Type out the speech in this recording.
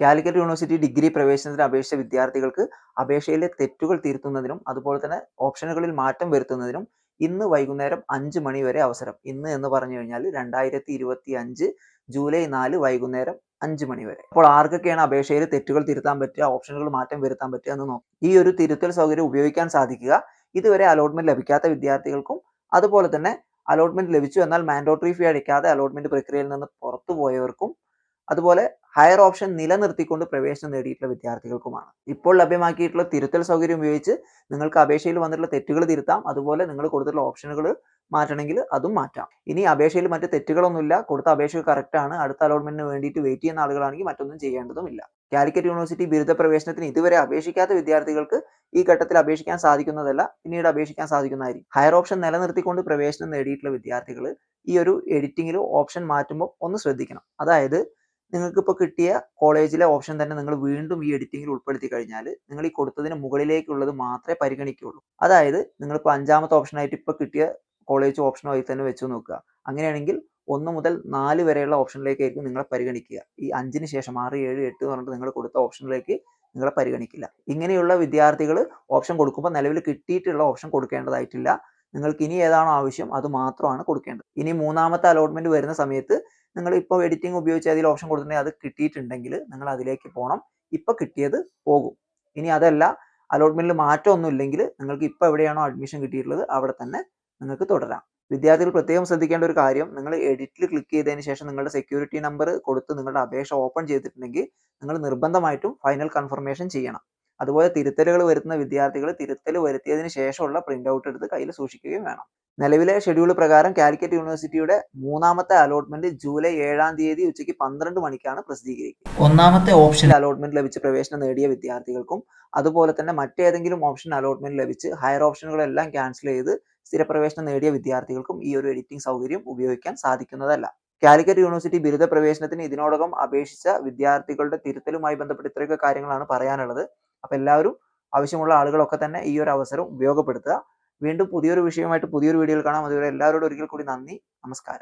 Calicut university degree പ്രവേശനത്തിന് അപേക്ഷിച്ച വിദ്യാർത്ഥികൾക്ക് അപേക്ഷയിലെ തെറ്റുകൾ തിരുത്തുന്നതിനും അതുപോലെ തന്നെ ഓപ്ഷനുകളിൽ മാറ്റം വരുത്തുന്നതിനും ഇന്ന് വൈകുന്നേരം അഞ്ച് മണി വരെ അവസരം. ഇന്ന് എന്ന് പറഞ്ഞു കഴിഞ്ഞാൽ രണ്ടായിരത്തി ഇരുപത്തി അഞ്ച് ജൂലൈ നാല് വൈകുന്നേരം അഞ്ച് മണി വരെ. അപ്പോൾ ആർക്കൊക്കെയാണ് അപേക്ഷയിൽ തെറ്റുകൾ തിരുത്താൻ പറ്റുക ഓപ്ഷനുകൾ മാറ്റം വരുത്താൻ പറ്റുക എന്ന് നോക്കാം ഈ ഒരു തിരുത്തൽ സൗകര്യം ഉപയോഗിക്കാൻ സാധിക്കുക. ഇതുവരെ അലോട്ട്മെന്റ് ലഭിക്കാത്ത വിദ്യാർത്ഥികൾക്കും അതുപോലെ തന്നെ അലോട്ട്മെന്റ് ലഭിച്ചു എന്നാൽ മാൻഡോട്ടറി ഫീ അടിക്കാതെ അലോട്ട്മെന്റ് പ്രക്രിയയിൽ നിന്ന് പുറത്തു പോയവർക്കും അതുപോലെ ഹയർ ഓപ്ഷൻ നിലനിർത്തിക്കൊണ്ട് പ്രവേശനം നേടിയിട്ടുള്ള വിദ്യാർത്ഥികൾക്കുമാണ്. ഇപ്പോൾ ലഭ്യമാക്കിയിട്ടുള്ള തിരുത്തൽ സൗകര്യം ഉപയോഗിച്ച് നിങ്ങൾക്ക് അപേക്ഷയിൽ വന്നിട്ടുള്ള തെറ്റുകൾ തിരുത്താം. അതുപോലെ നിങ്ങൾ കൊടുത്തിട്ടുള്ള ഓപ്ഷനുകൾ മാറ്റണമെങ്കിൽ അതും മാറ്റാം. ഇനി അപേക്ഷയിൽ മറ്റ് തെറ്റുകളൊന്നുമില്ല. കൊടുത്ത അപേക്ഷ കറക്റ്റ് ആണ്. അടുത്ത അലോട്ട്മെന്റിന് വേണ്ടിയിട്ട് വെയിറ്റ് ചെയ്യുന്ന ആളുകളാണെങ്കിൽ മറ്റൊന്നും ചെയ്യേണ്ടതുമില്ല. കാലിക്കറ്റ് യൂണിവേഴ്സിറ്റി ബിരുദ പ്രവേശനത്തിന് ഇതുവരെ അപേക്ഷിക്കാത്ത വിദ്യാർത്ഥികൾക്ക് ഈ ഘട്ടത്തിൽ അപേക്ഷിക്കാൻ സാധിക്കുന്നതല്ല. പിന്നീട് അപേക്ഷിക്കാൻ സാധിക്കുന്നതായിരിക്കും. ഹയർ ഓപ്ഷൻ നിലനിർത്തിക്കൊണ്ട് പ്രവേശനം നേടിയിട്ടുള്ള വിദ്യാർത്ഥികൾ ഈ ഒരു എഡിറ്റിംഗിൽ ഓപ്ഷൻ മാറ്റുമ്പോൾ ഒന്ന് ശ്രദ്ധിക്കണം. അതായത് നിങ്ങൾക്ക് ഇപ്പോൾ കിട്ടിയ കോളേജിലെ ഓപ്ഷൻ തന്നെ നിങ്ങൾ വീണ്ടും ഈ എഡിറ്റിംഗിൽ ഉൾപ്പെടുത്തി കഴിഞ്ഞാൽ നിങ്ങൾ ഈ കൊടുത്തതിന് മുകളിലേക്കുള്ളത് മാത്രമേ പരിഗണിക്കുകയുള്ളൂ. അതായത് നിങ്ങളിപ്പോൾ അഞ്ചാമത്തെ ഓപ്ഷനായിട്ട് ഇപ്പോൾ കിട്ടിയ കോളേജ് ഓപ്ഷനായി തന്നെ വെച്ചു നോക്കുക. അങ്ങനെയാണെങ്കിൽ ഒന്ന് മുതൽ നാല് വരെയുള്ള ഓപ്ഷനിലേക്കായിരിക്കും നിങ്ങളെ പരിഗണിക്കുക. ഈ അഞ്ചിന് ശേഷം ആറ് ഏഴ് എട്ട് എന്ന് പറഞ്ഞിട്ട് നിങ്ങൾ കൊടുത്ത ഓപ്ഷനിലേക്ക് നിങ്ങളെ പരിഗണിക്കില്ല. ഇങ്ങനെയുള്ള വിദ്യാർത്ഥികൾ ഓപ്ഷൻ കൊടുക്കുമ്പോൾ നിലവിൽ കിട്ടിയിട്ടുള്ള ഓപ്ഷൻ കൊടുക്കേണ്ടതായിട്ടില്ല. നിങ്ങൾക്ക് ഇനി ഏതാണോ ആവശ്യം അത് മാത്രമാണ് കൊടുക്കേണ്ടത്. ഇനി മൂന്നാമത്തെ അലോട്ട്മെന്റ് വരുന്ന സമയത്ത് നിങ്ങൾ ഇപ്പോൾ എഡിറ്റിംഗ് ഉപയോഗിച്ച് അതിൽ ഓപ്ഷൻ കൊടുത്തിട്ടുണ്ടെങ്കിൽ അത് കിട്ടിയിട്ടുണ്ടെങ്കിൽ നിങ്ങൾ അതിലേക്ക് പോകണം ഇപ്പോൾ കിട്ടിയത് പോകും. ഇനി അതല്ല അലോട്ട്മെന്റിൽ മാറ്റമൊന്നും ഇല്ലെങ്കിൽ നിങ്ങൾക്ക് ഇപ്പോൾ എവിടെയാണോ അഡ്മിഷൻ കിട്ടിയിട്ടുള്ളത് അവിടെ തന്നെ നിങ്ങൾക്ക് തുടരാം. വിദ്യാർത്ഥികൾ പ്രത്യേകം ശ്രദ്ധിക്കേണ്ട ഒരു കാര്യം നിങ്ങൾ എഡിറ്റിൽ ക്ലിക്ക് ചെയ്തതിന് ശേഷം നിങ്ങളുടെ സെക്യൂരിറ്റി നമ്പർ കൊടുത്ത് നിങ്ങളുടെ അപേക്ഷ ഓപ്പൺ ചെയ്തിട്ടുണ്ടെങ്കിൽ നിങ്ങൾ നിർബന്ധമായിട്ടും ഫൈനൽ കൺഫർമേഷൻ ചെയ്യണം. അതുപോലെ തിരുത്തലുകൾ വരുത്തുന്ന വിദ്യാർത്ഥികൾ തിരുത്തൽ വരുത്തിയതിന് ശേഷമുള്ള പ്രിന്റ് ഔട്ട് എടുത്ത് കയ്യിൽ സൂക്ഷിക്കുകയും വേണം. നിലവിലെ ഷെഡ്യൂൾ പ്രകാരം കാലിക്കറ്റ് യൂണിവേഴ്സിറ്റിയുടെ മൂന്നാമത്തെ അലോട്ട്മെന്റ് ജൂലൈ ഏഴാം തീയതി ഉച്ചയ്ക്ക് പന്ത്രണ്ട് മണിക്കാണ് പ്രസിദ്ധീകരിക്കുക. ഒന്നാമത്തെ ഓപ്ഷൻ അലോട്ട്മെന്റ് ലഭിച്ച് പ്രവേശനം നേടിയ വിദ്യാർത്ഥികൾക്കും അതുപോലെ തന്നെ മറ്റേതെങ്കിലും ഓപ്ഷൻ അലോട്ട്മെന്റ് ലഭിച്ച് ഹയർ ഓപ്ഷനുകളെല്ലാം ക്യാൻസൽ ചെയ്ത് സ്ഥിരപ്രവേശനം നേടിയ വിദ്യാർത്ഥികൾക്കും ഈ ഒരു എഡിറ്റിംഗ് സൗകര്യം ഉപയോഗിക്കാൻ സാധിക്കുന്നതല്ല. കാലിക്കറ്റ് യൂണിവേഴ്സിറ്റി ബിരുദ പ്രവേശനത്തിന് ഇതിനോടകം അപേക്ഷിച്ച വിദ്യാർത്ഥികളുടെ തിരുത്തലുമായി ബന്ധപ്പെട്ട് ഇത്രയൊക്കെ കാര്യങ്ങളാണ് പറയാനുള്ളത്. അപ്പൊ എല്ലാവരും ആവശ്യമുള്ള ആളുകളൊക്കെ തന്നെ ഈ ഒരു അവസരം ഉപയോഗപ്പെടുത്തുക. വീണ്ടും പുതിയൊരു വിഷയമായിട്ട് പുതിയൊരു വീഡിയോയിൽ കാണാം. അതുവരെ എല്ലാവരോടും ഒരിക്കൽ കൂടി നന്ദി. നമസ്കാരം.